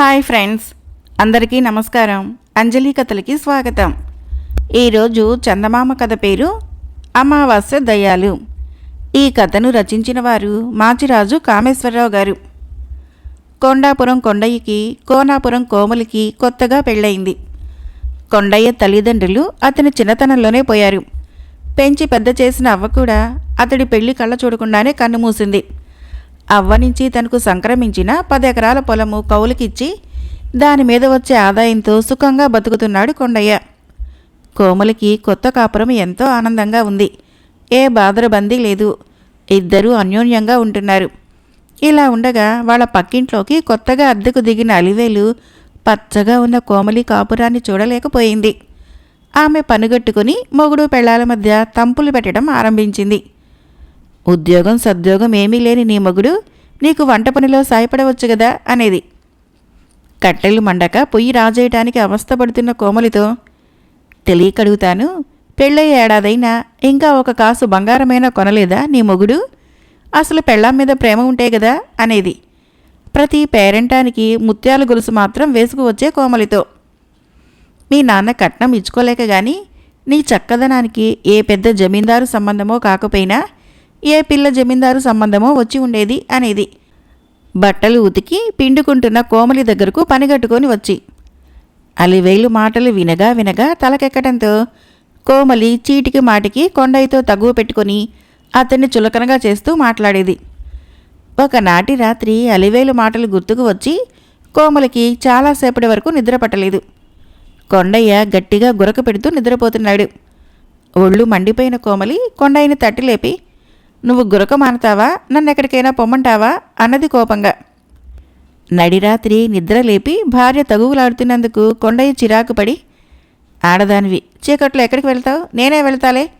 Hi friends అందరికీ నమస్కారం. అంజలి కథలకి స్వాగతం. ఈరోజు చందమామ కథ పేరు అమావాస్య దయ్యాలు ఈ కథను రచించిన వారు మాచిరాజు కామేశ్వరరావు గారు. కొండాపురం కొండయ్యకి కోనాపురం కోమలికి కొత్తగా పెళ్ళయింది. కొండయ్య తల్లిదండ్రులు అతని చిన్నతనంలోనే పోయారు. పెంచి పెద్ద చేసిన అవ్వ కూడా అతడి పెళ్ళి కళ్ళ చూడకుండానే కన్నుమూసింది అవ్వ నుంచి తనకు సంక్రమించిన పది ఎకరాల పొలము కౌలుకిచ్చి దాని మీద వచ్చే ఆదాయంతో సుఖంగా బతుకుతున్నాడు కొండయ్య. కోమలికి కొత్త కాపురం ఎంతో ఆనందంగా ఉంది. ఏ బాదరబందీ లేదు. ఇద్దరూ అన్యోన్యంగా ఉంటున్నారు. ఇలా ఉండగా వాళ్ళ పక్కింట్లోకి కొత్తగా అద్దెకు దిగిన అలివేలు పచ్చగా ఉన్న కోమలి కాపురాన్ని చూడలేకపోయింది. ఆమె పనుగట్టుకుని మొగుడు పెళ్ళాల మధ్య తంపులు పెట్టడం ఆరంభించింది. ఉద్యోగం సద్యోగం ఏమీ లేని నీ మగుడు నీకు వంట పనిలో సాయపడవచ్చు కదా అనేది. కట్టెలు మండక పొయ్యి రాజేయటానికి అవస్థపడుతున్న కోమలితో తెలియకడుగుతాను. పెళ్ళయ్యే ఏడాదైనా ఇంకా ఒక కాసు బంగారమైనా కొనలేదా నీ మొగుడు? అసలు పెళ్ళాం మీద ప్రేమ ఉంటే కదా అనేది. ప్రతి పేరెంటానికి ముత్యాల గొలుసు మాత్రం వేసుకువచ్చే కోమలితో. మీ నాన్న కట్నం ఇచ్చుకోలేక గాని నీ చక్కదనానికి ఏ పెద్ద జమీందారు సంబంధమో కాకపోయినా ఏ పిల్ల జమీందారు సంబంధమో వచ్చి ఉండేది అనేది. బట్టలు ఉతికి పిండుకుంటున్న కోమలి దగ్గరకు పనిగట్టుకొని వచ్చి. అలివేలు మాటలు వినగా వినగా తలకెక్కడంతో కోమలి చీటికి మాటికి కొండయితో తగువ పెట్టుకొని అతన్ని చులకనగా చేస్తూ మాట్లాడేది. ఒకనాటి రాత్రి అలివేలు మాటలు గుర్తుకు వచ్చి కోమలికి చాలాసేపటి వరకు నిద్ర పట్టలేదు. కొండయ్య గట్టిగా గురక పెడుతూ నిద్రపోతున్నాడు. ఒళ్ళు మండిపోయిన కోమలి కొండయ్యని తట్టిలేపి నువ్వు గురక మానతావా? నన్ను ఎక్కడికైనా పొమ్మంటావా? అన్నది కోపంగా. నడిరాత్రి నిద్ర లేపి భార్య తగువులాడుతున్నందుకు కొండయ్య చిరాకు పడి ఆడదానివి చీకట్లో ఎక్కడికి వెళ్తావు? నేనే వెళ్తాలే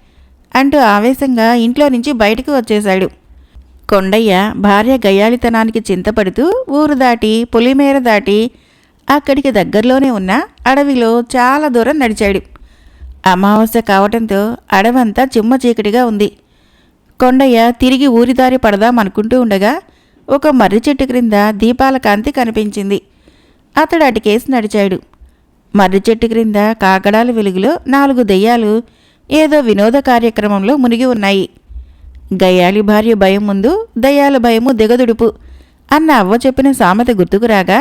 అంటూ ఆవేశంగా ఇంట్లో నుంచి బయటకు వచ్చేశాడు. కొండయ్య భార్య గయ్యాళితనానికి చింతపడుతూ ఊరు దాటి పులిమేర దాటి అక్కడికి దగ్గరలోనే ఉన్న అడవిలో చాలా దూరం నడిచాడు. అమావాస్య కావటంతో అడవంతా చిమ్మ చీకటిగా ఉంది. కొండయ్య తిరిగి ఊరిదారి పడదాం అనుకుంటూ ఉండగా ఒక మర్రి చెట్టు క్రింద దీపాల కాంతి కనిపించింది. అతడు అటుకేసి నడిచాడు. మర్రి చెట్టు క్రింద కాకడాల వెలుగులో నాలుగు దెయ్యాలు ఏదో వినోద కార్యక్రమంలో మునిగి ఉన్నాయి. గయ్యాలి భార్య భయం ముందు దయ్యాల భయము దిగదుడుపు అన్న అవ్వ చెప్పిన సామెత గుర్తుకు రాగా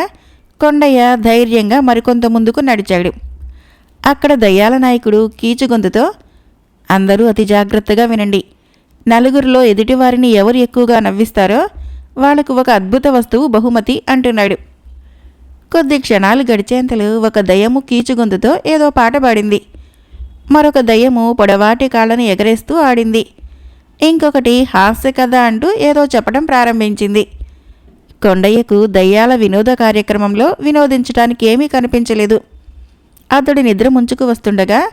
కొండయ్య ధైర్యంగా మరికొంత ముందుకు నడిచాడు. అక్కడ దయ్యాల నాయకుడు కీచుగొంతుతో అందరూ అతి జాగ్రత్తగా వినండి. నలుగురిలో ఎదుటివారిని ఎవరు ఎక్కువగా నవ్విస్తారో వాళ్ళకు ఒక అద్భుత వస్తువు బహుమతి అంటున్నాడు. కొద్ది క్షణాలు గడిచేంతలో ఒక దయ్యము కీచుగొంతుతో ఏదో పాట పాడింది. మరొక దయ్యము పొడవాటి కాళ్ళని ఎగరేస్తూ ఆడింది. ఇంకొకటి హాస్య కథ అంటూ ఏదో చెప్పడం ప్రారంభించింది. కొండయ్యకు దయ్యాల వినోద కార్యక్రమంలో వినోదించడానికి ఏమీ కనిపించలేదు. అతడు నిద్ర ముంచుకు వస్తుండగా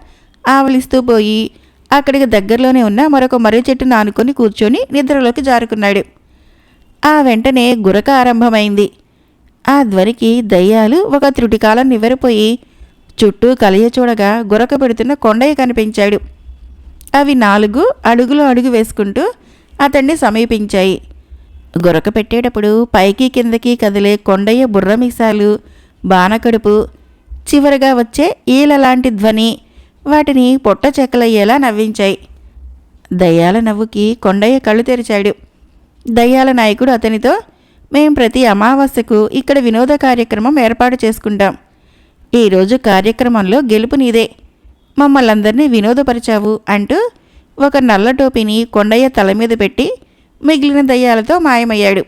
ఆవలిస్తూ పోయి అక్కడికి దగ్గరలోనే ఉన్న మరొక మర్రి చెట్టును ఆనుకొని కూర్చొని నిద్రలోకి జారుకున్నాడు. ఆ వెంటనే గురక ఆరంభమైంది. ఆ ధ్వనికి దయ్యాలు ఒక త్రుటికాలం నివ్వెరపోయి చుట్టూ కలియ చూడగా గురక పెడుతున్న కొండయ్య కనిపించాడు. అవి నాలుగు అడుగులు అడుగు వేసుకుంటూ అతన్ని సమీపించాయి. గురక పెట్టేటప్పుడు పైకి కిందకి కదిలే కొండయ్య బుర్రమీసాలు బానకడుపు చివరగా వచ్చే ఈల లాంటి ధ్వని వాటిని పొట్ట చెక్కలయ్యేలా నవ్వించాయి. దయ్యాల నవ్వుకి కొండయ్య కళ్ళు తెరిచాడు. దయ్యాల నాయకుడు అతనితో మేం ప్రతి అమావాస్యకు ఇక్కడ వినోద కార్యక్రమం ఏర్పాటు చేసుకుంటాం. ఈరోజు కార్యక్రమంలో గెలుపు నీదే. మమ్మల్ందరినీ వినోదపరిచావు అంటూ ఒక నల్ల టోపీని కొండయ్య తల మీద పెట్టి మిగిలిన దయ్యాలతో మాయమయ్యాడు.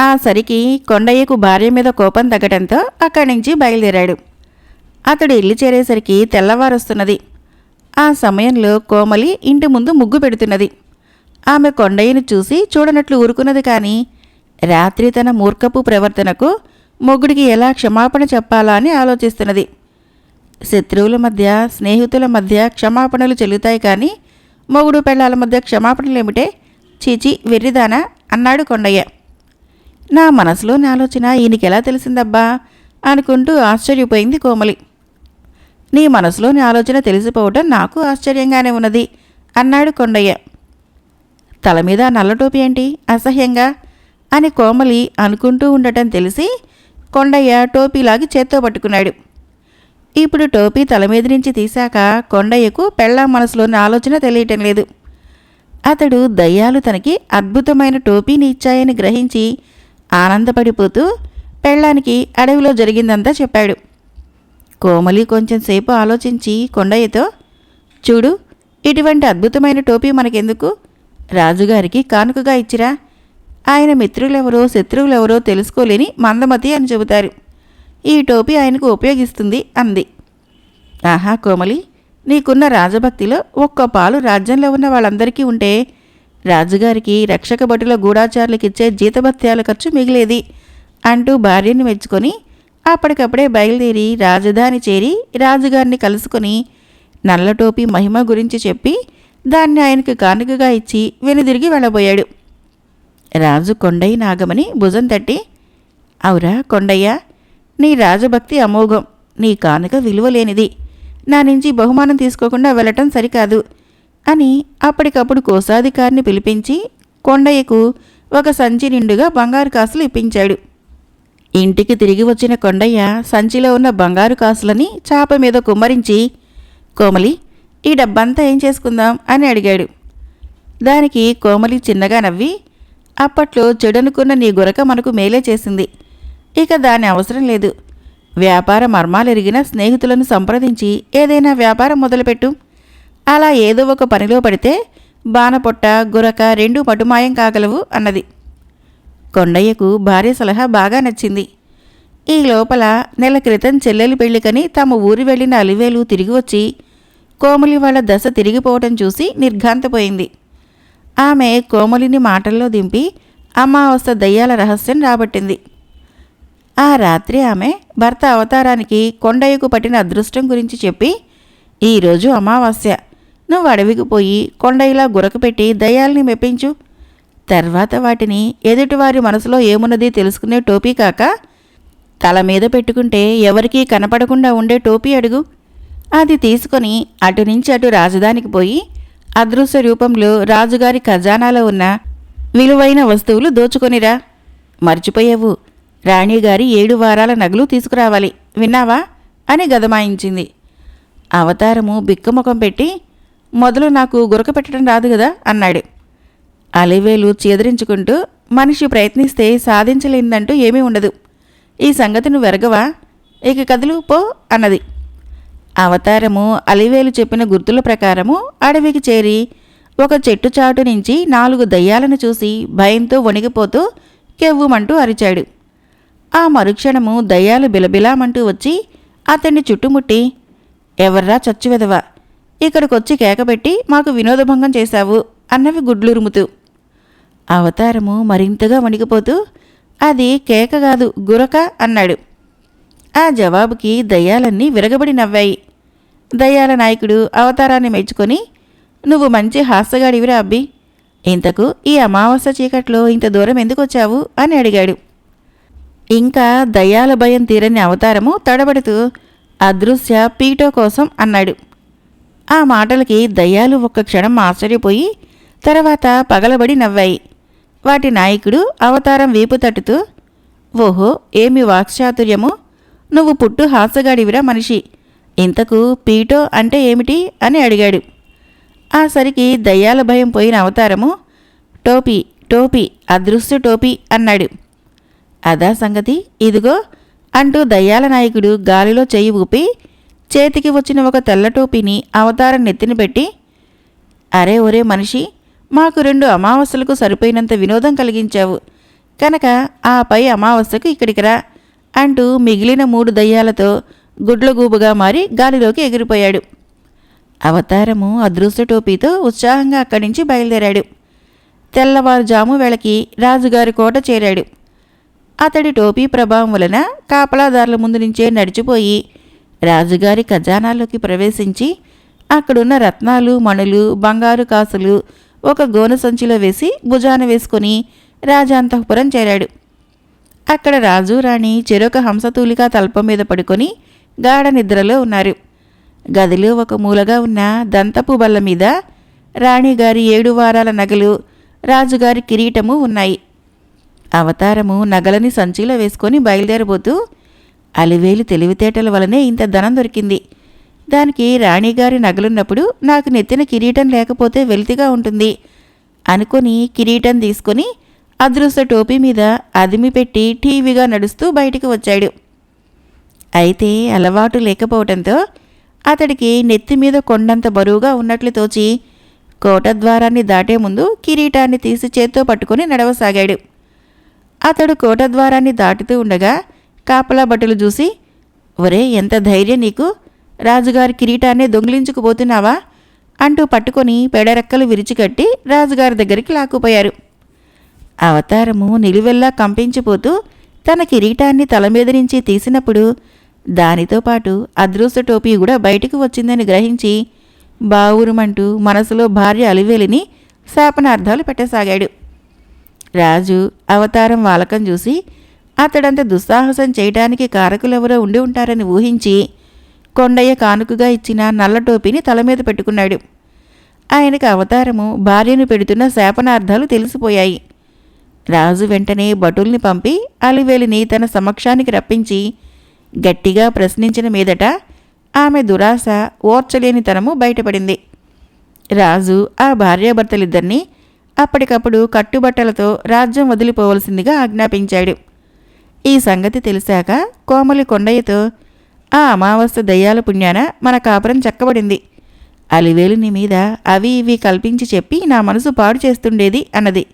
ఆ సరికి కొండయ్యకు భార్య మీద కోపం తగ్గటంతో అక్కడి నుంచి బయలుదేరాడు. అతడు ఇల్లు చేరేసరికి తెల్లవారొస్తున్నది. ఆ సమయంలో కోమలి ఇంటి ముందు ముగ్గు పెడుతున్నది. ఆమె కొండయ్యను చూసి చూడనట్లు ఊరుకున్నది కానీ రాత్రి తన మూర్ఖపు ప్రవర్తనకు మొగుడికి ఎలా క్షమాపణ చెప్పాలా అని ఆలోచిస్తున్నది. శత్రువుల మధ్య స్నేహితుల మధ్య క్షమాపణలు చెల్లుతాయి కానీ మొగుడు పెళ్ళాల మధ్య క్షమాపణలేమిటే? చీచి వెర్రిదానా అన్నాడు కొండయ్య. నా మనసులోని ఆలోచన ఈయనకెలా తెలిసిందబ్బా? అనుకుంటూ ఆశ్చర్యపోయింది కోమలి. నీ మనసులోని ఆలోచన తెలిసిపోవటం నాకు ఆశ్చర్యంగానే ఉన్నది అన్నాడు కొండయ్య. తల మీద నల్ల టోపీ ఏంటి? అసహ్యంగా అని కోమలి అనుకుంటూ ఉండటం తెలిసి కొండయ్య టోపీలాగి చేత్తో పట్టుకున్నాడు. ఇప్పుడు టోపీ తల మీద నుంచి తీశాక కొండయ్యకు పెళ్ళాం మనసులోని ఆలోచన తెలియటం లేదు. అతడు దయ్యాలు తనకి అద్భుతమైన టోపీని ఇచ్చాయని గ్రహించి ఆనందపడిపోతూ పెళ్ళానికి అడవిలో జరిగిందంతా చెప్పాడు. కోమలి కొంచెం సేపు ఆలోచించి కొండయ్యతో చూడు ఇటువంటి అద్భుతమైన టోపీ మనకెందుకు? రాజుగారికి కానుకగా ఇచ్చిరా. ఆయన మిత్రులెవరో శత్రువులెవరో తెలుసుకోలేని మందమతి అని చెబుతారు. ఈ టోపీ ఆయనకు ఉపయోగిస్తుంది అంది. ఆహా కోమలి నీకున్న రాజభక్తిలో ఒక్క పాలు రాజ్యంలో ఉన్న వాళ్ళందరికీ ఉంటే రాజుగారికి రక్షక భటుల గూఢాచారులకిచ్చే జీతభత్యాల ఖర్చు మిగిలేది అంటూ భార్యని మెచ్చుకొని అప్పటికప్పుడే బయలుదేరి రాజధాని చేరి రాజుగారిని కలుసుకొని నల్లటోపి మహిమ గురించి చెప్పి దాన్ని ఆయనకు కానుకగా ఇచ్చి వెనుదిరిగి వెళ్ళబోయాడు. రాజు కొండయ్య నాగమని భుజం తట్టి అవురా కొండయ్య నీ రాజభక్తి అమోఘం నీ కానుక విలువలేనిది నా నుంచి బహుమానం తీసుకోకుండా వెళ్ళటం సరికాదు అని అప్పటికప్పుడు కోశాధికారిని పిలిపించి కొండయ్యకు ఒక సంచి నిండుగా బంగారు కాసులు ఇప్పించాడు. ఇంటికి తిరిగి వచ్చిన కొండయ్య సంచిలో ఉన్న బంగారు కాసులని చాప మీద కుమ్మరించి కోమలి ఈ డబ్బంతా ఏం చేసుకుందాం? అని అడిగాడు. దానికి కోమలి చిన్నగా నవ్వి అప్పట్లో చెడనుకున్న నీ గురక మనకు మేలే చేసింది. ఇక దాని అవసరం లేదు. వ్యాపార మర్మాలెరిగిన స్నేహితులను సంప్రదించి ఏదైనా వ్యాపారం మొదలుపెట్టు. అలా ఏదో ఒక పనిలో పడితే బాణపొట్ట గురక రెండు మటుమాయం కాగలవు అన్నది. కొండయ్యకు భార్య సలహా బాగా నచ్చింది. ఈ లోపల నెల క్రితం చెల్లెలి పెళ్ళికని తమ ఊరి వెళ్ళిన అలివేలు తిరిగి వచ్చి కోమలి వాళ్ళ దశ తిరిగిపోవటం చూసి నిర్ఘాంతపోయింది. ఆమె కోమలిని మాటల్లో దింపి అమావాస్య దయ్యాల రహస్యం రాబట్టింది. ఆ రాత్రి ఆమె భర్త అవతారానికి కొండయ్యకు పట్టిన అదృష్టం గురించి చెప్పి ఈరోజు అమావాస్య. నువ్వు అడవికి పోయి కొండయ్యలా గురకపెట్టి దయ్యాల్ని మెప్పించు. తర్వాత వాటిని ఎదుటివారి మనసులో ఏమున్నది తెలుసుకునే టోపీ కాక తల మీద పెట్టుకుంటే ఎవరికీ కనపడకుండా ఉండే టోపీ అడుగు. అది తీసుకొని అటు నుంచి అటు రాజధానికి పోయి అదృశ్య రూపంలో రాజుగారి ఖజానాలో ఉన్న విలువైన వస్తువులు దోచుకొనిరా. మర్చిపోయావు. రాణిగారి ఏడు వారాల నగలు తీసుకురావాలి. విన్నావా? అని గదమాయించింది. అవతారము బిక్కముఖం పెట్టి మొదలు నాకు గురక పెట్టడం రాదు కదా అన్నాడు. అలివేలు చేదరించుకుంటూ మనిషి ప్రయత్నిస్తే సాధించలేందంటూ ఏమీ ఉండదు. ఈ సంగతి నువ్వు ఇక కదులు పో అన్నది. అవతారము అలివేలు చెప్పిన గుర్తుల ప్రకారము అడవికి చేరి ఒక చెట్టు చాటు నుంచి నాలుగు దయ్యాలను చూసి భయంతో వణిగిపోతూ కెవ్వుమంటూ అరిచాడు. ఆ మరుక్షణము దయ్యాలు బిలబిలామంటూ వచ్చి అతన్ని చుట్టుముట్టి ఎవర్రా చచ్చువెదవా ఇక్కడికొచ్చి కేకబెట్టి మాకు వినోదభంగం చేశావు అన్నవి గుడ్లురుముతూ. అవతారము మరింతగా వణికిపోతూ అది కేక కాదు గురక అన్నాడు. ఆ జవాబుకి దయ్యాలన్నీ విరగబడి నవ్వాయి. దయ్యాల నాయకుడు అవతారాన్ని మెచ్చుకొని నువ్వు మంచి హాస్యగాడివిరా అబ్బి. ఇంతకు ఈ అమావాస్య చీకట్లో ఇంత దూరం ఎందుకు వచ్చావు అని అడిగాడు. ఇంకా దయ్యాల భయం తీరని అవతారము తడబడుతూ అదృశ్య పీటో కోసం అన్నాడు. ఆ మాటలకి దయ్యాలు ఒక్క క్షణం ఆశ్చర్యపోయి తర్వాత పగలబడి నవ్వాయి. వాటి నాయకుడు అవతారం వీపు తట్టుతూ ఓహో ఏమి వాక్చాతుర్యము? నువ్వు పుట్టు హాస్యగాడివిరా మనిషి. ఇంతకు పీటో అంటే ఏమిటి? అని అడిగాడు. ఆ సరికి దయ్యాల భయం పోయిన అవతారము టోపీ టోపీ అదృశ్య టోపీ అన్నాడు. అదా సంగతి? ఇదిగో అంటూ దయ్యాల నాయకుడు గాలిలో చెయ్యి ఊపి చేతికి వచ్చిన ఒక తెల్ల టోపీని అవతారం నెత్తిన పెట్టి అరే ఒరే మనిషి మాకు రెండు అమావాస్యలకు సరిపోయినంత వినోదం కలిగించావు. కనుక ఆ పై అమావాస్యకు ఇక్కడికి రా అంటూ మిగిలిన మూడు దయ్యాలతో గుడ్లగూబుగా మారి గాలిలోకి ఎగిరిపోయాడు. అవతారము అదృష్ట టోపీతో ఉత్సాహంగా అక్కడి నుంచి బయలుదేరాడు. తెల్లవారుజాము వేళకి రాజుగారి కోట చేరాడు. అతడి టోపీ ప్రభావం వలన కాపలాదారుల ముందు నుంచే నడిచిపోయి రాజుగారి ఖజానాలోకి ప్రవేశించి అక్కడున్న రత్నాలు మణులు బంగారు కాసులు ఒక గోనె సంచిలో వేసి భుజాన వేసుకొని రాజాంతఃపురం చేరాడు. అక్కడ రాజు రాణి చెరొక హంసతూలిక తల్పం మీద పడుకొని గాఢ నిద్రలో ఉన్నారు. గదిలో ఒక మూలగా ఉన్న దంతపు బల్ల మీద రాణిగారి ఏడు వారాల నగలు రాజుగారి కిరీటము ఉన్నాయి. అవతారము నగలని సంచిలో వేసుకొని బయలుదేరబోతూ అలివేలు తెలివితేటల వలనే ఇంత ధనం దొరికింది. దానికి రాణిగారి నగలున్నప్పుడు నాకు నెత్తిన కిరీటం లేకపోతే వెలితిగా ఉంటుంది అనుకొని కిరీటం తీసుకొని అదృష్ట టోపీ మీద అదిమి పెట్టి టీవీగా నడుస్తూ బయటికి వచ్చాడు. అయితే అలవాటు లేకపోవడంతో అతడికి నెత్తి మీద కొండంత బరువుగా ఉన్నట్లు తోచి కోటద్వారాన్ని దాటే ముందు కిరీటాన్ని తీసి చేత్తో పట్టుకొని నడవసాగాడు. అతడు కోటద్వారాన్ని దాటుతూ ఉండగా కాపలా బట్టలు చూసి ఒరే ఎంత ధైర్యం నీకు! రాజుగారి కిరీటాన్ని దొంగిలించుకుపోతున్నావా? అంటూ పట్టుకొని పెడరెక్కలు విరిచికట్టి రాజుగారి దగ్గరికి లాక్కుపోయారు. అవతారము నిలువెల్లా కంపించిపోతూ తన కిరీటాన్ని తల మీద నుంచి తీసినప్పుడు దానితో పాటు అదృష్ట టోపీ కూడా బయటకు వచ్చిందని గ్రహించి బావురుమంటూ మనసులో భార్య అలివేలిని శాపనార్థాలు పెట్టసాగాడు. రాజు అవతారం వాలకం చూసి అతడంత దుస్సాహసం చేయడానికి కారకులెవరో ఉండి ఉంటారని ఊహించి కొండయ్య కానుకగా ఇచ్చిన నల్ల టోపీని తల మీద పెట్టుకున్నాడు. ఆయనకు అవతారము భార్యను పెడుతున్న శాపనార్థాలు తెలిసిపోయాయి. రాజు వెంటనే భటుల్ని పంపి అలివేలిని తన సమక్షానికి రప్పించి గట్టిగా ప్రశ్నించిన మీదట ఆమె దురాశ ఓర్చలేనితనము బయటపడింది. రాజు ఆ భార్యాభర్తలిద్దరినీ అప్పటికప్పుడు కట్టుబట్టలతో రాజ్యం వదిలిపోవలసిందిగా ఆజ్ఞాపించాడు. ఈ సంగతి తెలిసాక కోమలి కొండయ్యతో ఆ అమావాస్య దయ్యాల పుణ్యాన మన కాపురం చక్కబడింది. అలివేలు నీ మీద అవి ఇవి కల్పించి చెప్పి నా మనసు పాడు చేస్తుండేది అన్నది.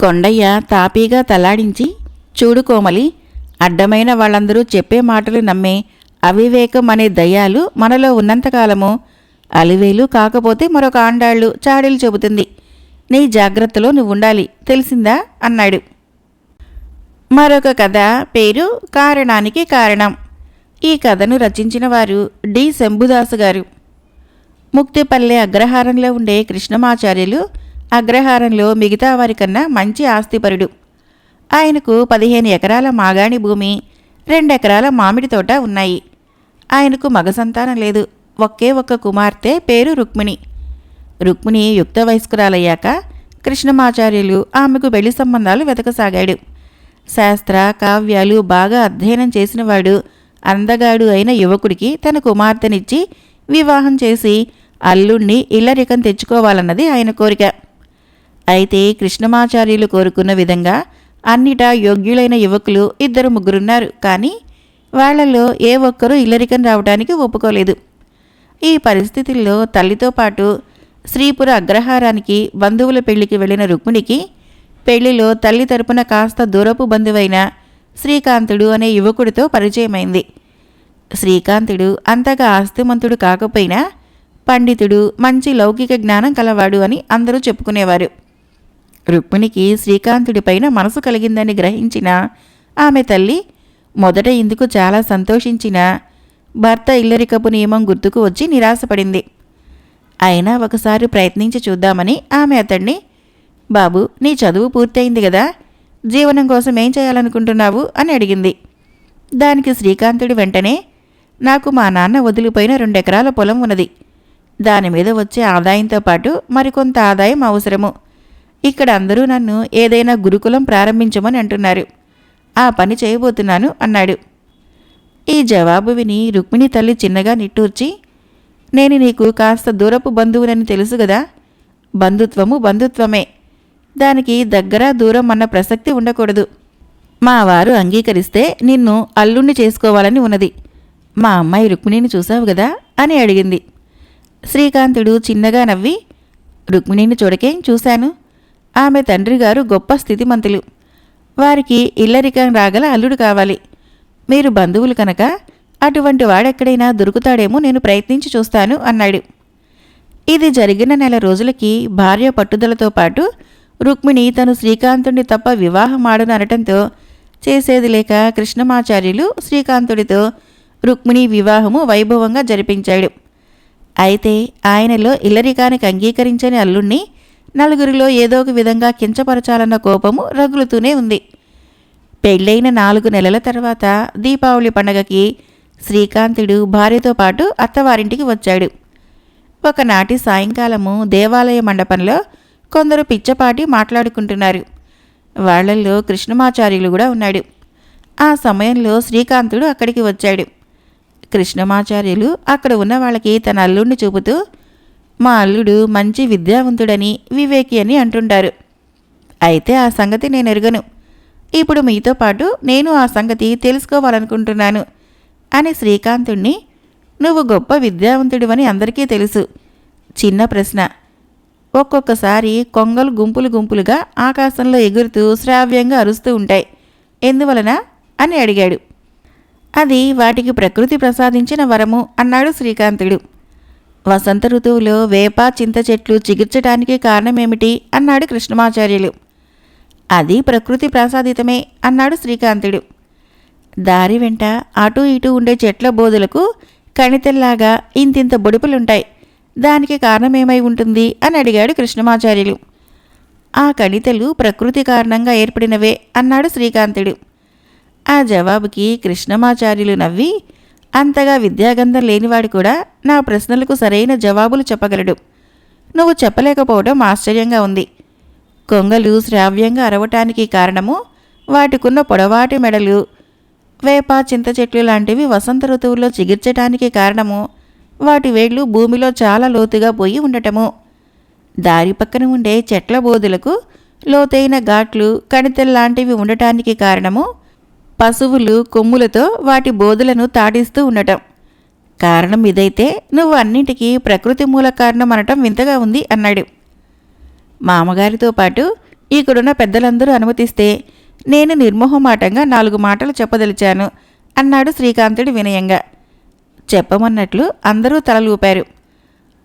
కొండయ్య తాపీగా తలాడించి చూడు కోమలి అడ్డమైన వాళ్ళందరూ చెప్పే మాటలు నమ్మే అవివేకం అనే దయ్యాలు మనలో ఉన్నంతకాలము అలివేలు కాకపోతే మరొక ఆండాళ్ళు చాడీలు చెబుతుంది. నీ జాగ్రత్తలో నువ్వు ఉండాలి తెలిసిందా? అన్నాడు. మరొక కథ పేరు కారణానికి కారణం. ఈ కథను రచించిన వారు డి. శంభుదాసు గారు. ముక్తిపల్లె అగ్రహారంలో ఉండే కృష్ణమాచార్యులు అగ్రహారంలో మిగతా వారికన్నా మంచి ఆస్తిపరుడు. ఆయనకు పదిహేను ఎకరాల మాగాణి భూమి రెండెకరాల మామిడి తోట ఉన్నాయి. ఆయనకు మగ సంతానం లేదు. ఒకే ఒక్క కుమార్తె పేరు రుక్మిణి. రుక్మిణి యుక్త వయస్కురాలయ్యాక కృష్ణమాచార్యులు ఆమెకు పెళ్ళి సంబంధాలు వెతకసాగాడు. శాస్త్ర కావ్యాలు బాగా అధ్యయనం చేసినవాడు అందగాడు అయిన యువకుడికి తన కుమార్తెనిచ్చి వివాహం చేసి అల్లుణ్ణి ఇల్లరికం తెచ్చుకోవాలన్నది ఆయన కోరిక. అయితే కృష్ణమాచార్యులు కోరుకున్న విధంగా అన్నిటా యోగ్యులైన యువకులు ఇద్దరు ముగ్గురున్నారు. కానీ వాళ్ళలో ఏ ఒక్కరూ ఇల్లరికం రావడానికి ఒప్పుకోలేదు. ఈ పరిస్థితుల్లో తల్లితో పాటు శ్రీపుర అగ్రహారానికి బంధువుల పెళ్ళికి వెళ్ళిన రుక్మిణికి పెళ్ళిలో తల్లి తరపున కాస్త దూరపు బంధువైన శ్రీకాంతుడు అనే యువకుడితో పరిచయమైంది. శ్రీకాంతుడు అంతగా ఆస్తిమంతుడు కాకపోయినా పండితుడు మంచి లౌకిక జ్ఞానం కలవాడు అని అందరూ చెప్పుకునేవారు. రుక్మిణికి శ్రీకాంతుడిపైన మనసు కలిగిందని గ్రహించిన ఆమె తల్లి మొదట ఇందుకు చాలా సంతోషించిన భర్త ఇల్లరికపు నియమం గుర్తుకు వచ్చి నిరాశపడింది. అయినా ఒకసారి ప్రయత్నించి చూద్దామని ఆమె అతన్ని బాబు నీ చదువు పూర్తయింది కదా జీవనం కోసం ఏం చేయాలనుకుంటున్నావు? అని అడిగింది. దానికి శ్రీకాంతుడి వెంటనే నాకు మా నాన్న వదిలిపోయిన రెండెకరాల పొలం ఉన్నది. దాని మీద వచ్చే ఆదాయంతో పాటు మరికొంత ఆదాయం అవసరము. ఇక్కడ అందరూ నన్ను ఏదైనా గురుకులం ప్రారంభించమని అంటున్నారు. ఆ పని చేయబోతున్నాను అన్నాడు. ఈ జవాబు విని రుక్మిణి తల్లి చిన్నగా నిట్టూర్చి నేను నీకు కాస్త దూరపు బంధువునని తెలుసు కదా బంధుత్వము బంధుత్వమే. దానికి దగ్గర దూరం అన్న ప్రసక్తి ఉండకూడదు. మా వారు అంగీకరిస్తే నిన్ను అల్లుణ్ణి చేసుకోవాలని ఉన్నది. మా అమ్మాయి రుక్మిణిని చూసావు కదా అని అడిగింది. శ్రీకాంతుడు చిన్నగా నవ్వి రుక్మిణిని చూడకే చూశాను? ఆమె తండ్రి గారు గొప్ప స్థితిమంతులు. వారికి ఇల్లరికం రాగల అల్లుడు కావాలి. మీరు బంధువులు కనుక అటువంటి వాడెక్కడైనా దొరుకుతాడేమో నేను ప్రయత్నించి చూస్తాను అన్నాడు. ఇది జరిగిన నెల రోజులకి భార్య పట్టుదలతో పాటు రుక్మిణి తను శ్రీకాంతుడిని తప్ప వివాహం ఆడననటంతో చేసేది లేక కృష్ణమాచార్యులు శ్రీకాంతుడితో రుక్మిణి వివాహము వైభవంగా జరిపించాడు. అయితే ఆయనలో ఇల్లరికానికి అంగీకరించని అల్లుణ్ణి నలుగురిలో ఏదో ఒక విధంగా కించపరచాలన్న కోపము రగులుతూనే ఉంది. పెళ్ళైన నాలుగు నెలల తర్వాత దీపావళి పండగకి శ్రీకాంతుడు భార్యతో పాటు అత్తవారింటికి వచ్చాడు. ఒకనాటి సాయంకాలము దేవాలయ మండపంలో కొందరు పిచ్చపాటి మాట్లాడుకుంటున్నారు. వాళ్ళల్లో కృష్ణమాచార్యులు కూడా ఉన్నాడు. ఆ సమయంలో శ్రీకాంతుడు అక్కడికి వచ్చాడు. కృష్ణమాచార్యులు అక్కడ ఉన్న వాళ్ళకి తన అల్లుడిని చూపుతూ మా అల్లుడు మంచి విద్యావంతుడని వివేకి అని అంటుంటారు. అయితే ఆ సంగతి నేను ఎరుగను. ఇప్పుడు మీతో పాటు నేను ఆ సంగతి తెలుసుకోవాలనుకుంటున్నాను అని శ్రీకాంతుణ్ణి నువ్వు గొప్ప విద్యావంతుడివని అందరికీ తెలుసు. చిన్న ప్రశ్న. ఒక్కొక్కసారి కొంగలు గుంపులు గుంపులుగా ఆకాశంలో ఎగురుతూ శ్రావ్యంగా అరుస్తూ ఉంటాయి. ఎందువలన? అని అడిగాడు. అది వాటికి ప్రకృతి ప్రసాదించిన వరము అన్నాడు శ్రీకాంతుడు. వసంత ఋతువులో వేప చింత చెట్లు చిగిర్చడానికి కారణమేమిటి? అన్నాడు కృష్ణమాచార్యులు. అది ప్రకృతి ప్రసాదితమే అన్నాడు శ్రీకాంతుడు. దారి వెంట అటూ ఇటూ ఉండే చెట్ల బోధులకు కణితల్లాగా ఇంతింత బొడుపులుంటాయి. దానికి కారణమేమై ఉంటుంది అని అడిగాడు కృష్ణమాచార్యులు. ఆ కణితలు ప్రకృతి కారణంగా ఏర్పడినవే అన్నాడు శ్రీకాంతుడు. ఆ జవాబుకి కృష్ణమాచార్యులు నవ్వి అంతగా విద్యాగంధం లేనివాడు కూడా నా ప్రశ్నలకు సరైన జవాబులు చెప్పగలడు. నువ్వు చెప్పలేకపోవడం ఆశ్చర్యంగా ఉంది. కొంగలు శ్రావ్యంగా అరవటానికి కారణము వాటికున్న పొడవాటి మెడలు. వేప చింత చెట్లు లాంటివి వసంత ఋతువులో చిగిర్చటానికి కారణము వాటి వేళ్ళు భూమిలో చాలా లోతుగా పోయి ఉండటము. దారి పక్కన ఉండే చెట్ల బోధులకు లోతైన ఘాట్లు కణితల్లాంటివి ఉండటానికి కారణము పశువులు కొమ్ములతో వాటి బోధులను తాటిస్తూ ఉండటం. కారణం ఇదైతే నువ్వు అన్నింటికీ ప్రకృతి మూల కారణం అనటం వింతగా ఉంది అన్నాడు. మామగారితో పాటు ఇక్కడున్న పెద్దలందరూ అనుమతిస్తే నేను నిర్మోహమాటంగా నాలుగు మాటలు చెప్పదలిచాను అన్నాడు శ్రీకాంతుడు వినయంగా. చెప్పమన్నట్లు అందరూ తలలూపారు.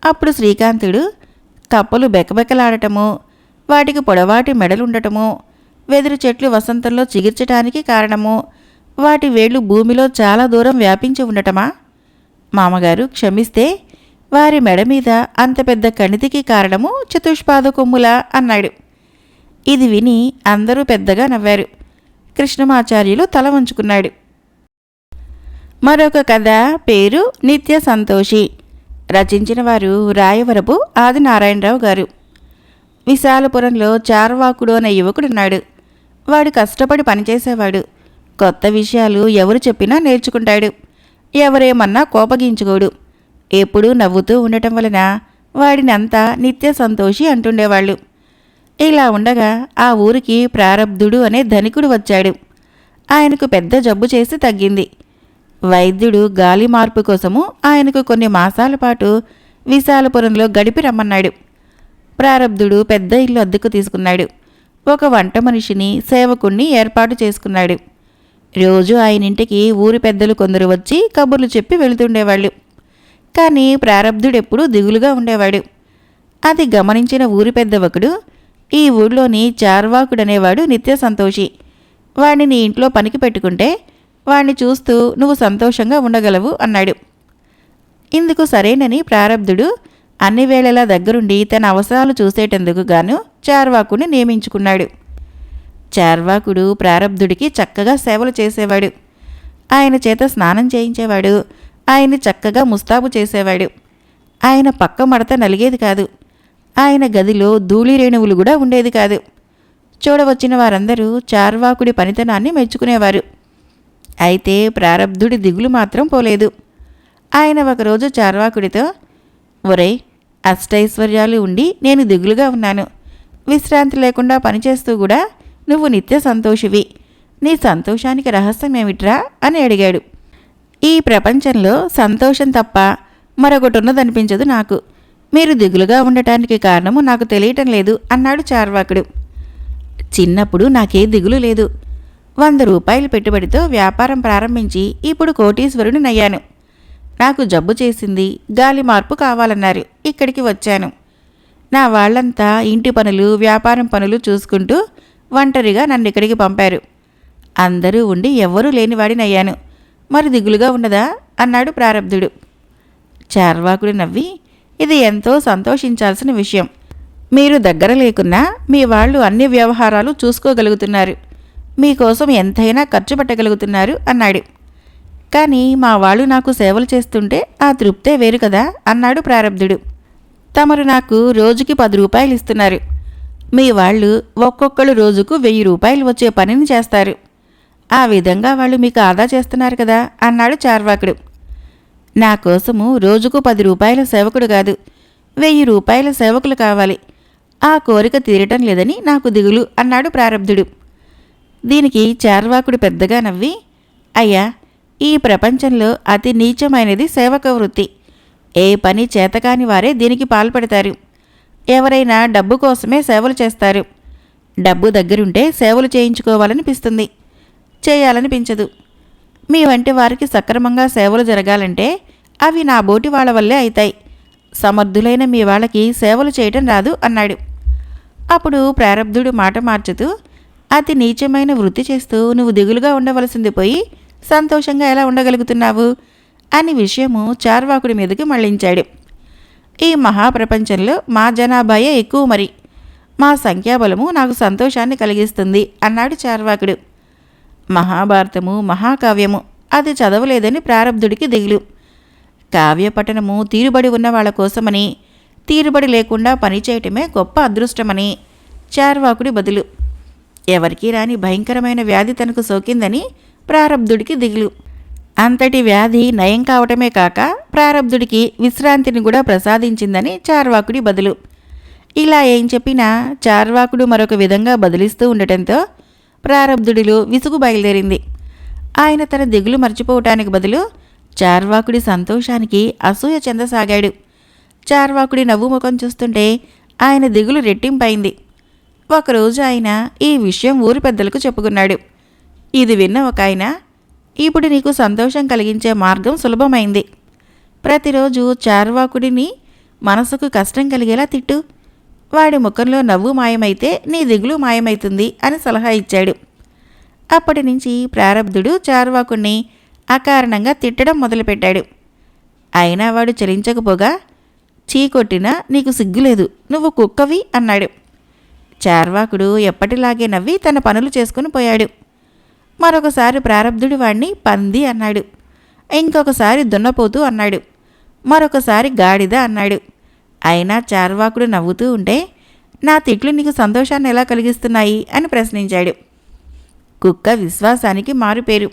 అప్పుడు శ్రీకాంతుడు కప్పలు బెకబెకలాడటము వాటికి పొడవాటి మెడలుండటము వెదురు చెట్లు వసంతంలో చిగిర్చటానికి కారణము వాటి వేళ్ళు భూమిలో చాలా దూరం వ్యాపించి ఉండటమా? మామగారు క్షమిస్తే వారి మెడ మీద అంత పెద్ద కణితికి కారణము చతుష్పాద కొమ్ముల అన్నాడు. ఇది విని అందరూ పెద్దగా నవ్వారు. కృష్ణమాచార్యులు తల వంచుకున్నాడు. మరొక కథ పేరు నిత్య సంతోషి. రచించిన వారు రాయవరపు ఆదినారాయణరావు గారు. విశాలపురంలో చార్వాకుడు అనే యువకుడున్నాడు వాడు కష్టపడి పనిచేసేవాడు. కొత్త విషయాలు ఎవరు చెప్పినా నేర్చుకుంటాడు. ఎవరేమన్నా కోపగించుకోడు. ఎప్పుడూ నవ్వుతూ ఉండటం వలన వాడినంతా నిత్య సంతోషి అంటుండేవాళ్ళు. ఇలా ఉండగా ఆ ఊరికి ప్రారబ్ధుడు అనే ధనికుడు వచ్చాడు. ఆయనకు పెద్ద జబ్బు చేసి తగ్గింది. వైద్యుడు గాలి మార్పు కోసము ఆయనకు కొన్ని మాసాల పాటు విశాలపురంలో గడిపి రమ్మన్నాడు. ప్రారబ్ధుడు పెద్ద ఇల్లు అద్దెకు తీసుకున్నాడు. ఒక వంట మనిషిని సేవకుణ్ణి ఏర్పాటు చేసుకున్నాడు. రోజు ఆయన ఇంటికి ఊరి పెద్దలు కొందరు వచ్చి కబుర్లు చెప్పి వెళుతుండేవాళ్ళు. కానీ ప్రారబ్ధుడెప్పుడూ దిగులుగా ఉండేవాడు. అది గమనించిన ఊరి పెద్ద ఒకడు ఈ ఊళ్ళోని చార్వాకుడనేవాడు నిత్య సంతోషి. వాడిని నీ ఇంట్లో పనికి పెట్టుకుంటే వాణ్ణి చూస్తూ నువ్వు సంతోషంగా ఉండగలవు అన్నాడు. ఇందుకు సరేనని ప్రారబ్ధుడు అన్ని వేళలా దగ్గరుండి తన అవసరాలు చూసేటందుకు గాను చార్వాకుని నియమించుకున్నాడు. చార్వాకుడు ప్రారబ్ధుడికి చక్కగా సేవలు చేసేవాడు. ఆయన చేత స్నానం చేయించేవాడు. ఆయన్ని చక్కగా ముస్తాబు చేసేవాడు. ఆయన పక్క మడత నలిగేది కాదు. ఆయన గదిలో ధూళి రేణువులు కూడా ఉండేది కాదు. చూడవచ్చిన వారందరూ చార్వాకుడి పనితనాన్ని మెచ్చుకునేవారు. అయితే ప్రారబ్ధుడి దిగులు మాత్రం పోలేదు. ఆయన ఒకరోజు చార్వాకుడితో ఒరేయ్ అష్టైశ్వర్యాలు ఉండి నేను దిగులుగా ఉన్నాను. విశ్రాంతి లేకుండా పనిచేస్తూ కూడా నువ్వు నిత్య సంతోషివి. నీ సంతోషానికి రహస్యం ఏమిట్రా అని అడిగాడు. ఈ ప్రపంచంలో సంతోషం తప్ప మరొకటి ఉన్నదనిపించదు నాకు. మీరు దిగులుగా ఉండటానికి కారణము నాకు తెలియటం లేదు అన్నాడు చార్వాకుడు. చిన్నప్పుడు నాకే దిగులు లేదు. వంద రూపాయల పెట్టుబడితో వ్యాపారం ప్రారంభించి ఇప్పుడు కోటీశ్వరుడినయ్యాను నాకు జబ్బు చేసింది గాలి మార్పు కావాలన్నారు. ఇక్కడికి వచ్చాను. నా వాళ్ళంతా ఇంటి పనులు వ్యాపారం పనులు చూసుకుంటూ ఒంటరిగా నన్ను ఇక్కడికి పంపారు. అందరూ ఉండి ఎవ్వరూ లేనివాడినయ్యాను మరి దిగులుగా ఉన్నదా? అన్నాడు ప్రారబ్ధుడు చార్వాకుడు నవ్వి ఇది ఎంతో సంతోషించాల్సిన విషయం. మీరు దగ్గర లేకున్నా మీ వాళ్ళు అన్ని వ్యవహారాలు చూసుకోగలుగుతున్నారు. మీకోసం ఎంతైనా ఖర్చు పెట్టగలుగుతున్నారు అన్నాడు. కానీ మా వాళ్ళు నాకు సేవలు చేస్తుంటే ఆ తృప్తే వేరు కదా అన్నాడు ప్రారంధుడు తమరు నాకు రోజుకి పది రూపాయలు ఇస్తున్నారు. మీ వాళ్ళు ఒక్కొక్కరు రోజుకు వెయ్యి రూపాయలు వచ్చే పనిని చేస్తారు. ఆ విధంగా వాళ్ళు మీకు ఆదా చేస్తున్నారు కదా అన్నాడు చార్వాకుడు. నా కోసము రోజుకు పది రూపాయల సేవకుడు కాదు వెయ్యి రూపాయల సేవకులు కావాలి. ఆ కోరిక తీరటం లేదని నాకు దిగులు అన్నాడు ప్రారబ్ధుడు దీనికి చార్వాకుడు పెద్దగా నవ్వి అయ్యా ఈ ప్రపంచంలో అతి నీచమైనది సేవక వృత్తి. ఏ పని చేతకాని వారే దీనికి పాల్పడతారు. ఎవరైనా డబ్బు కోసమే సేవలు చేస్తారు. డబ్బు దగ్గరుంటే సేవలు చేయించుకోవాలనిపిస్తుంది. చేయాలనిపించదు. మీ వంటి వారికి సక్రమంగా సేవలు జరగాలంటే అవి నా బోటి వాళ్ళ వల్లే అవుతాయి సమర్థులైన మీ వాళ్ళకి సేవలు చేయటం రాదు అన్నాడు. అప్పుడు ప్రారబ్ధుడు మాట మార్చుతూ అతి నీచమైన వృత్తి చేస్తూ నువ్వు దిగులుగా ఉండవలసింది పోయి సంతోషంగా ఎలా ఉండగలుగుతున్నావు? అని విషయము చార్వాకుడి మీదకి మళ్ళించాడు ఈ మహాప్రపంచంలో మా జనాభాయే ఎక్కువ మరి. మా సంఖ్యాబలము నాకు సంతోషాన్ని కలిగిస్తుంది అన్నాడు చార్వాకుడు. మహాభారతము మహాకావ్యము అది చదవలేదని ప్రారబ్ధుడికి దిగులు. కావ్యపఠనము తీరుబడి ఉన్న వాళ్ళ కోసమని తీరుబడి లేకుండా పనిచేయటమే గొప్ప అదృష్టమని చార్వాకుడి బదులు. ఎవరికీ రాని భయంకరమైన వ్యాధి తనకు సోకిందని ప్రారబ్ధుడికి దిగులు. అంతటి వ్యాధి నయం కావటమే కాక ప్రారబ్ధుడికి విశ్రాంతిని కూడా ప్రసాదించిందని చార్వాకుడి బదులు. ఇలా ఏం చెప్పినా చార్వాకుడు మరొక విధంగా బదిలిస్తూ ఉండటంతో ప్రారబ్ధుడిలో విసుగు బయలుదేరింది. ఆయన తన దిగులు మర్చిపోవటానికి బదులు చార్వాకుడి సంతోషానికి అసూయ చెందసాగాడు. చార్వాకుడి నవ్వు ముఖం చూస్తుంటే ఆయన దిగులు రెట్టింపైంది. ఒకరోజు ఆయన ఈ విషయం ఊరి పెద్దలకు చెప్పుకున్నాడు. ఇది విన్న ఒక ఆయన ఇప్పుడు నీకు సంతోషం కలిగించే మార్గం సులభమైంది. ప్రతిరోజు చార్వాకుడిని మనసుకు కష్టం కలిగేలా తిట్టు. వాడి ముఖంలో నవ్వు మాయమైతే నీ దిగులు మాయమైతుంది అని సలహా ఇచ్చాడు. అప్పటి నుంచి ప్రారబ్ధుడు చార్వాకుణ్ణి అకారణంగా తిట్టడం మొదలుపెట్టాడు. అయినా వాడు చలించకపోగా చీకొట్టినా నీకు సిగ్గులేదు నువ్వు కుక్కవి అన్నాడు. చార్వాకుడు ఎప్పటిలాగే నవ్వి తన పనులు చేసుకుని పోయాడు. మరొకసారి ప్రారంధుడు వాణ్ణి పంది అన్నాడు. ఇంకొకసారి దున్నపోతూ అన్నాడు. మరొకసారి గాడిద అన్నాడు. అయినా చార్వాకుడు నవ్వుతూ ఉంటే నా తిట్లు నీకు సంతోషాన్ని ఎలా కలిగిస్తున్నాయి? అని ప్రశ్నించాడు. కుక్క విశ్వాసానికి మారుపేరు.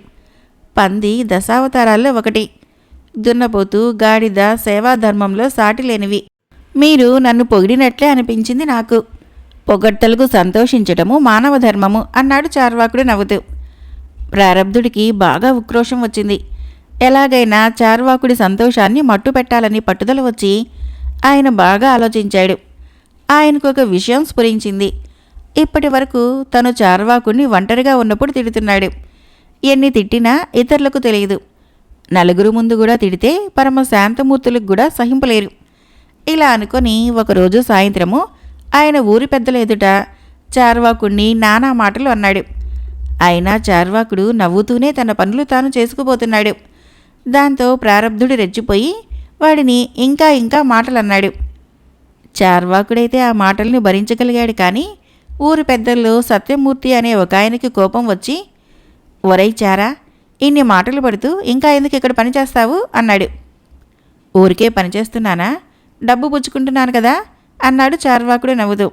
పంది దశావతారాల్లో ఒకటి. దున్నపోతూ గాడిద సేవాధర్మంలో సాటి లేనివి. మీరు నన్ను పొగిడినట్లే అనిపించింది నాకు. పొగడ్తలకు సంతోషించటము మానవ ధర్మము అన్నాడు చార్వాకుడు నవ్వుతూ. ప్రారబ్ధుడికి బాగా ఉక్రోషం వచ్చింది. ఎలాగైనా చార్వాకుడి సంతోషాన్ని మట్టు పెట్టాలని పట్టుదల వచ్చి ఆయన బాగా ఆలోచించాడు. ఆయనకు ఒక విషయం స్ఫురించింది. ఇప్పటి వరకు తను చార్వాకుడిని ఒంటరిగా ఉన్నప్పుడు తిడుతున్నాడు. ఎన్ని తిట్టినా ఇతరులకు తెలియదు. నలుగురు ముందు కూడా తిడితే పరమ శాంతమూర్తులకు కూడా సహింపలేరు. ఇలా అనుకొని ఒకరోజు సాయంత్రము ఆయన ఊరి పెద్దల ఎదుట చార్వాకుడిని నానా మాటలు అన్నాడు. అయినా చార్వాకుడు నవ్వుతూనే తన పనులు తాను చేసుకుపోతున్నాడు. దాంతో ప్రారబ్ధుడు రెచ్చిపోయి వాడిని ఇంకా ఇంకా మాటలన్నాడు. చార్వాకుడైతే ఆ మాటల్ని భరించగలిగాడు కానీ ఊరి పెద్దల్లో సత్యమూర్తి అనే ఒక ఆయనకి కోపం వచ్చి ఒరై చారా ఇన్ని మాటలు పడుతూ ఇంకా ఎందుకు ఇక్కడ పనిచేస్తావు? అన్నాడు. ఊరికే పనిచేస్తున్నానా? డబ్బు పుచ్చుకుంటున్నాను కదా అన్నాడు చార్వాకుడు నవ్వుతూ.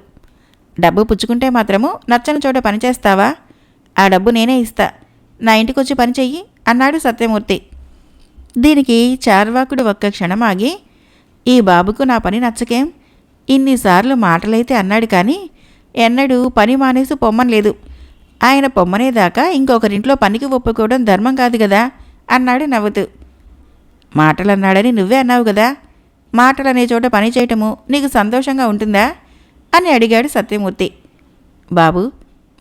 డబ్బు పుచ్చుకుంటే మాత్రము నచ్చని చోట పనిచేస్తావా ఆ డబ్బు నేనే ఇస్తా. నా ఇంటికొచ్చి పని చెయ్యి అన్నాడు సత్యమూర్తి. దీనికి చార్వాకుడు ఒక్క క్షణం ఆగి ఈ బాబుకు నా పని నచ్చకేం? ఇన్నిసార్లు మాటలైతే అన్నాడు కానీ ఎన్నడూ పని మానేసి పొమ్మనలేదు ఆయన పొమ్మనేదాకా ఇంకొకరింట్లో పనికి ఒప్పుకోవడం ధర్మం కాదు కదా అన్నాడు నవ్వుతూ. మాటలన్నాడని నువ్వే అన్నావు కదా మాటలనే చోట పని చేయటము నీకు సంతోషంగా ఉంటుందా? అని అడిగాడు సత్యమూర్తి. బాబు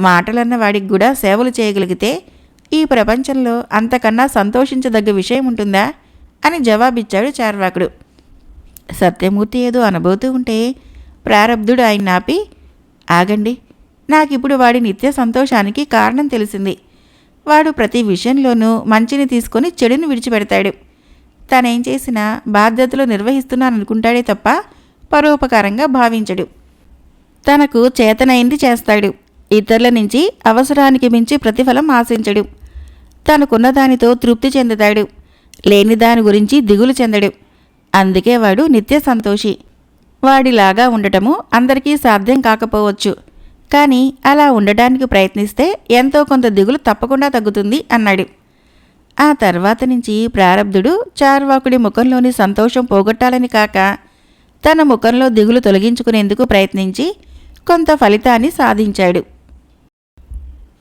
మాటలన్న వాడికి కూడా సేవలు చేయగలిగితే ఈ ప్రపంచంలో అంతకన్నా సంతోషించదగ్గ విషయం ఉంటుందా? అని జవాబిచ్చాడు చార్వాకుడు. సత్యమూర్తి ఏదో అనబోతూ ఉంటే ప్రారబ్ధుడు ఆయన ఆపి ఆగండి నాకిప్పుడు వాడి నిత్య సంతోషానికి కారణం తెలిసింది. వాడు ప్రతి విషయంలోనూ మంచిని తీసుకొని చెడుని విడిచిపెడతాడు. తనేం చేసినా బాధ్యతలు నిర్వహిస్తున్నాననుకుంటాడే తప్ప పరోపకారంగా భావించడు. తనకు చేతనైంది చేస్తాడు. ఇతరుల నుంచి అవసరానికి మించి ప్రతిఫలం ఆశించడు. తనకున్న దానితో తృప్తి చెందుతాడు. లేని దాని గురించి దిగులు చెందడు. అందుకే వాడు నిత్య సంతోషి. వాడిలాగా ఉండటము అందరికీ సాధ్యం కాకపోవచ్చు. కానీ అలా ఉండడానికి ప్రయత్నిస్తే ఎంతో కొంత దిగులు తప్పకుండా తగ్గుతుంది అన్నాడు. ఆ తర్వాత నుంచి ప్రారబ్ధుడు చార్వాకుడి ముఖంలోని సంతోషం పోగొట్టాలని కాక తన ముఖంలో దిగులు తొలగించుకునేందుకు ప్రయత్నించి కొంత ఫలితాన్ని సాధించాడు.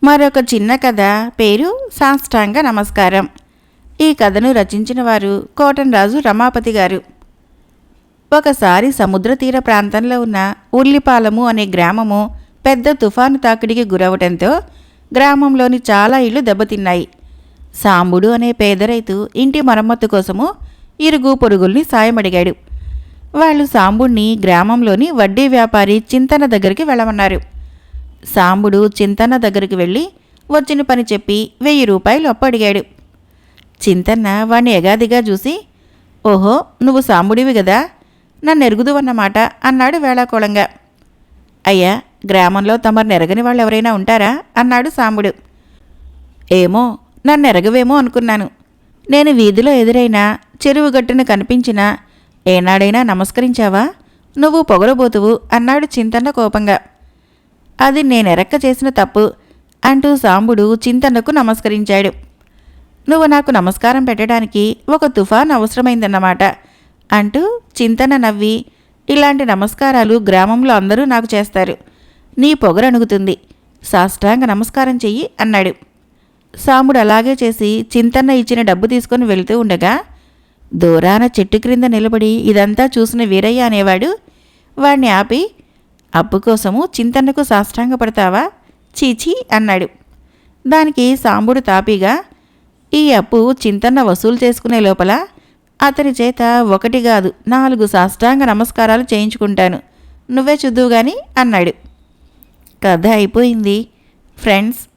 మరొక చిన్న కథ పేరు సాష్టాంగ నమస్కారం. ఈ కథను రచించిన వారు కోటన్రాజు రమాపతి గారు. ఒకసారి సముద్ర తీర ప్రాంతంలో ఉన్న ఉల్లిపాలము అనే గ్రామము పెద్ద తుఫాను తాకిడికి గురవటంతో గ్రామంలోని చాలా ఇళ్ళు దెబ్బతిన్నాయి. సాంబుడు అనే పేద రైతు ఇంటి మరమ్మత్తు కోసము ఇరుగు పొరుగుల్ని సాయం అడిగాడు వాళ్ళు సాంబుడిని గ్రామంలోని వడ్డీ వ్యాపారి చింతన దగ్గరికి వెళ్ళమన్నారు. సాంబుడు చింతన దగ్గరికి వెళ్ళి వచ్చిన పని చెప్పి వెయ్యి రూపాయలు అప్పడిగాడు చింతన్న వాణ్ణి ఎగాదిగా చూసి ఓహో నువ్వు సాంబుడివి కదా నన్ను ఎరుగుదు అన్నమాట అన్నాడు వేళాకోళంగా. అయ్యా గ్రామంలో తమరు నెరగని వాళ్ళు ఎవరైనా ఉంటారా? అన్నాడు సాంబుడు. ఏమో నన్ను ఎరగవేమో అనుకున్నాను. నేను వీధిలో ఎదురైనా చెరువు గట్టున కనిపించినా ఏనాడైనా నమస్కరించావా? నువ్వు పొగరబోతువు అన్నాడు చింతన్న కోపంగా. అది నేనెరక్క చేసిన తప్పు అంటూ సాంబుడు చింతన్నకు నమస్కరించాడు. నువ్వు నాకు నమస్కారం పెట్టడానికి ఒక తుఫాన్ అవసరమైందన్నమాట అంటూ చింతన నవ్వి ఇలాంటి నమస్కారాలు గ్రామంలో అందరూ నాకు చేస్తారు. నీ పొగరణుగుతుంది. సాష్టాంగ నమస్కారం చెయ్యి అన్నాడు. సాముడు అలాగే చేసి చింతన్న ఇచ్చిన డబ్బు తీసుకొని వెళుతూ ఉండగా దూరాన చెట్టు క్రింద నిలబడి ఇదంతా చూసిన వీరయ్య అనేవాడు. వాణ్ణి ఆపి అప్పు కోసము చింతన్నకు సాష్టాంగపడతావా? చీచీ అన్నాడు. దానికి సాంబుడు తాపీగా ఈ అప్పు చింతన్న వసూలు చేసుకునే లోపల అతని చేత ఒకటి కాదు నాలుగు సాష్టాంగ నమస్కారాలు చేయించుకుంటాను. నువ్వే చూద్దువు గాని అన్నాడు. కథ అయిపోయింది. ఫ్రెండ్స్